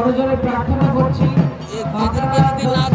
বড় জোরে প্রার্থনা করছি। এদেরকে কাছে না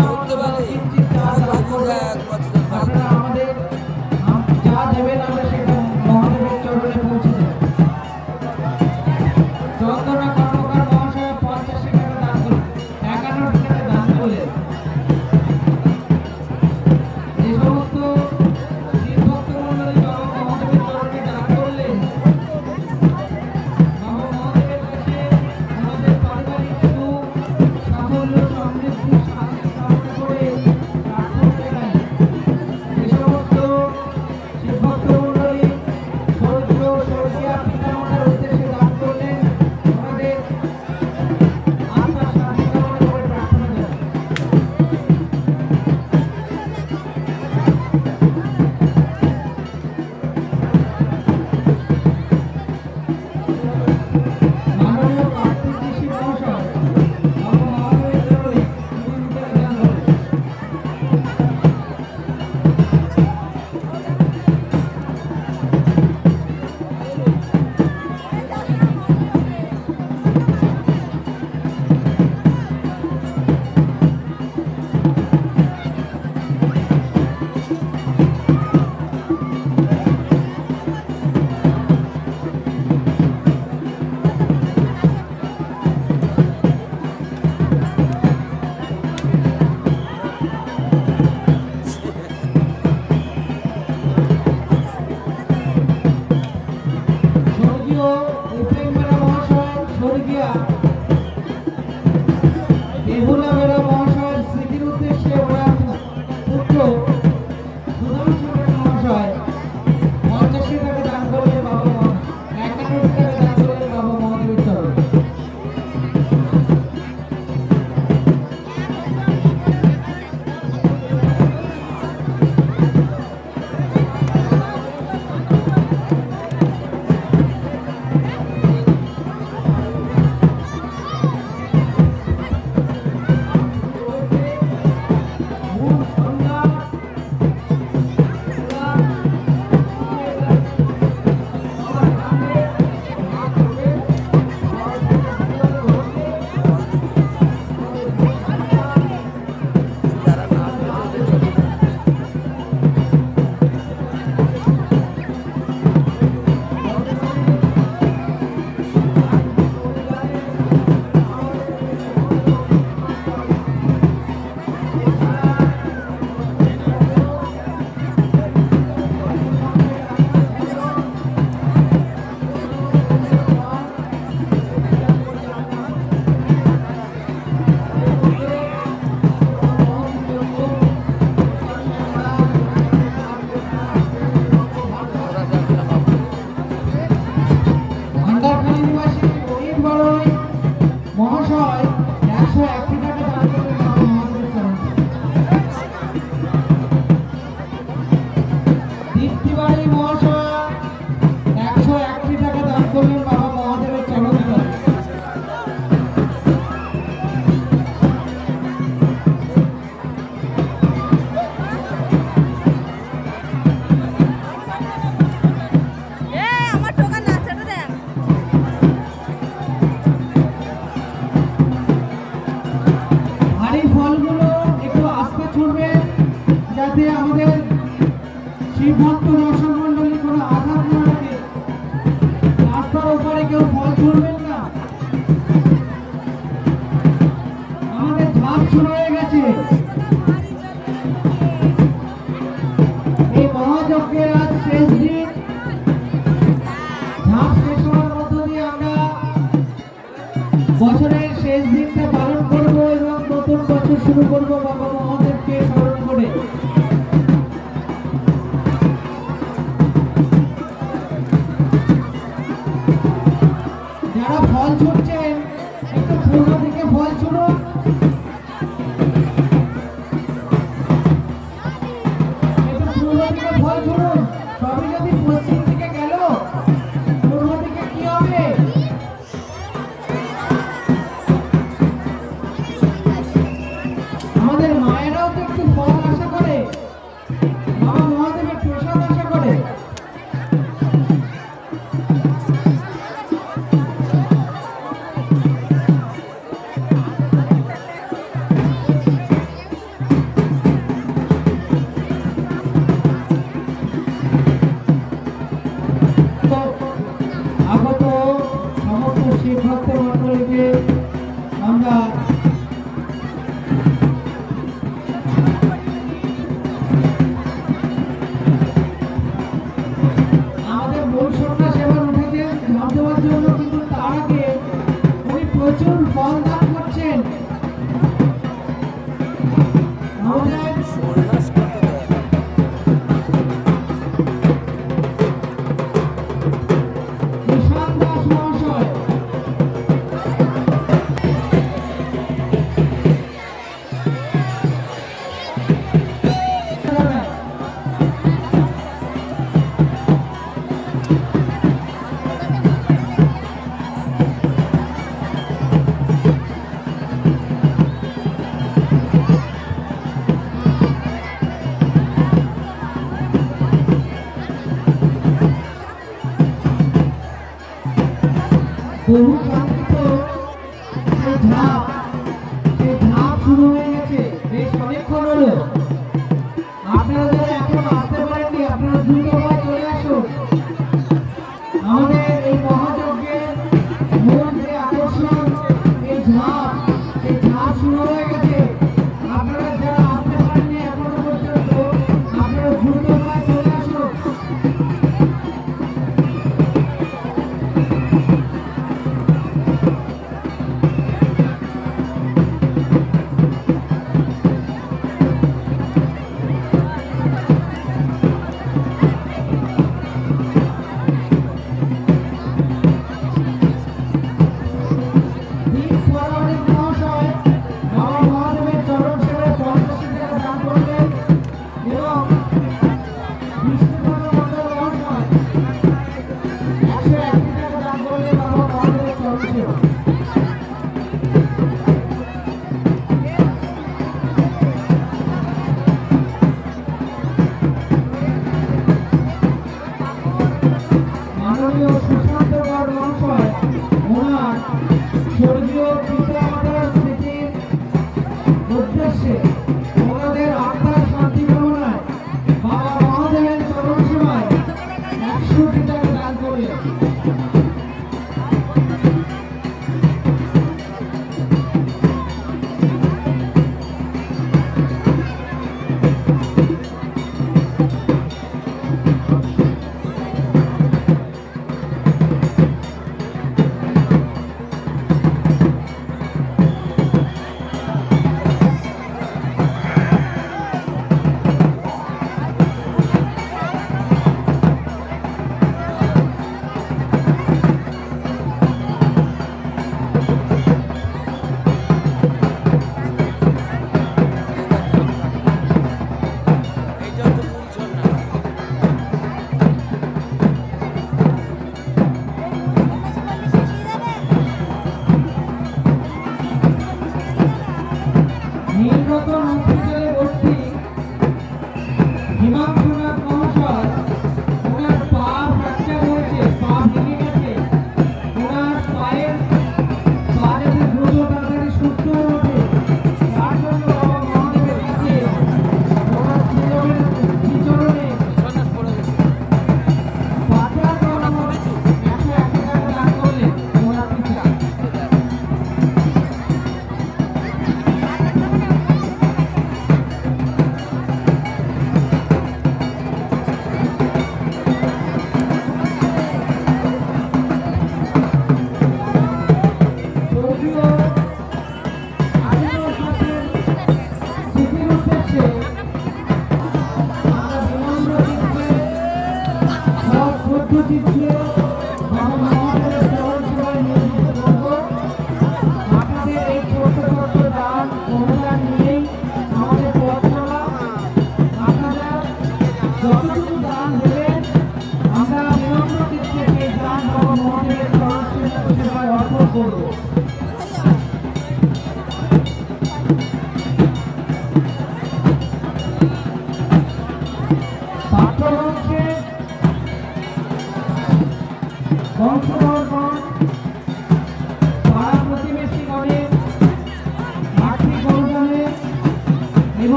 বছরের শেষ দিনটা পালন করব এবং নতুন বছর শুরু করব করব বা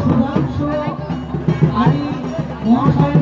সুধাংশু আলী মহাশয়ের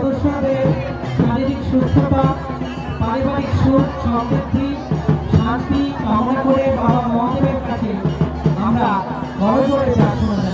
সদস্যদের শারীরিক সুস্থতা, পারিবারিক সুখ, সমৃদ্ধি, শান্তি কামনা করে বাবা মহাদেবের কাছে আমরা বড় করে প্রার্থনা